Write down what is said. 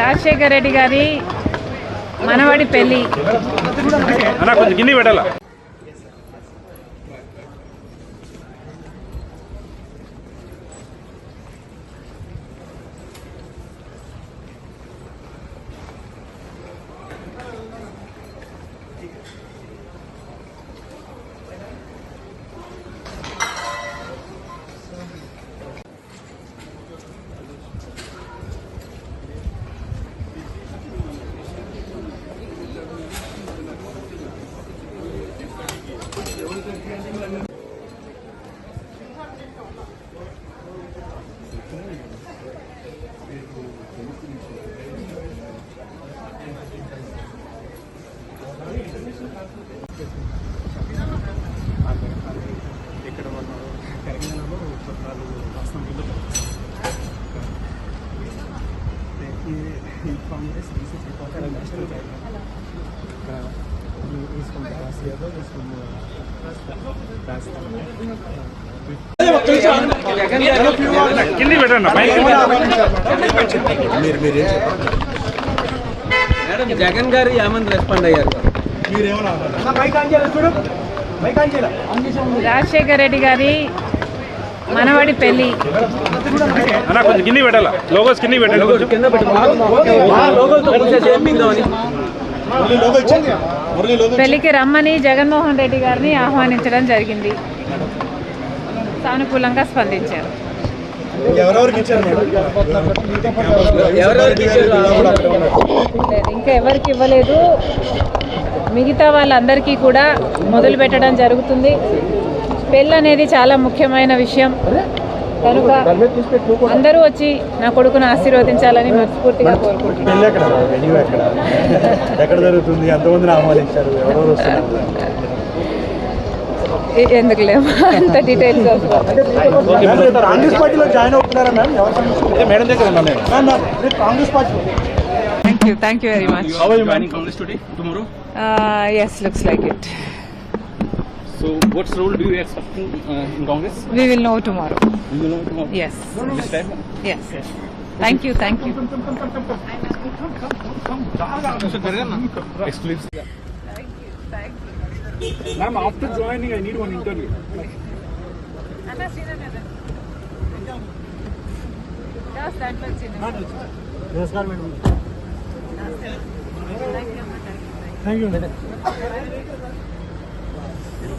రాజశేఖర్ రెడ్డి గారి మనవడి పెళ్ళి. కింది పెట్టండి మేడం జగన్ గారు ఏమని రెస్పాండ్ అయ్యారు. రాజశేఖర్ రెడ్డి గారి మనవడి పెళ్ళి అన్న కొంచెం కింది పెట్టాలా? లోగోస్ కింది పెట్టండి కొంచెం. కింద పెళ్ళికి రమ్మని జగన్మోహన్ రెడ్డి గారిని ఆహ్వానించడం జరిగింది. సానుకూలంగా స్పందించారు. ఇంకా ఎవరికి ఇవ్వలేదు. మిగతా వాళ్ళందరికీ కూడా మొదలు పెట్టడం జరుగుతుంది. పెళ్ళి అనేది చాలా ముఖ్యమైన విషయం. కనుక అందరూ వచ్చి నా కొడుకును ఆశీర్వదించాలని మనస్ఫూర్తిగా కోరుకుంటున్నాను. అంత details thank you thank you very much? Yes looks like it So, what role do you expect in, uh, in Congress? We will know tomorrow. We will know tomorrow. Yes. This time? Yes. yes. Thank you. Thank you. Come, come, come, Thank you. Ma'am, after joining, I need one interview. Anna Srinagar. Just that much Srinagar. Namaskar, madam. Namaste. Thank you. Thank you. Thank you. Madam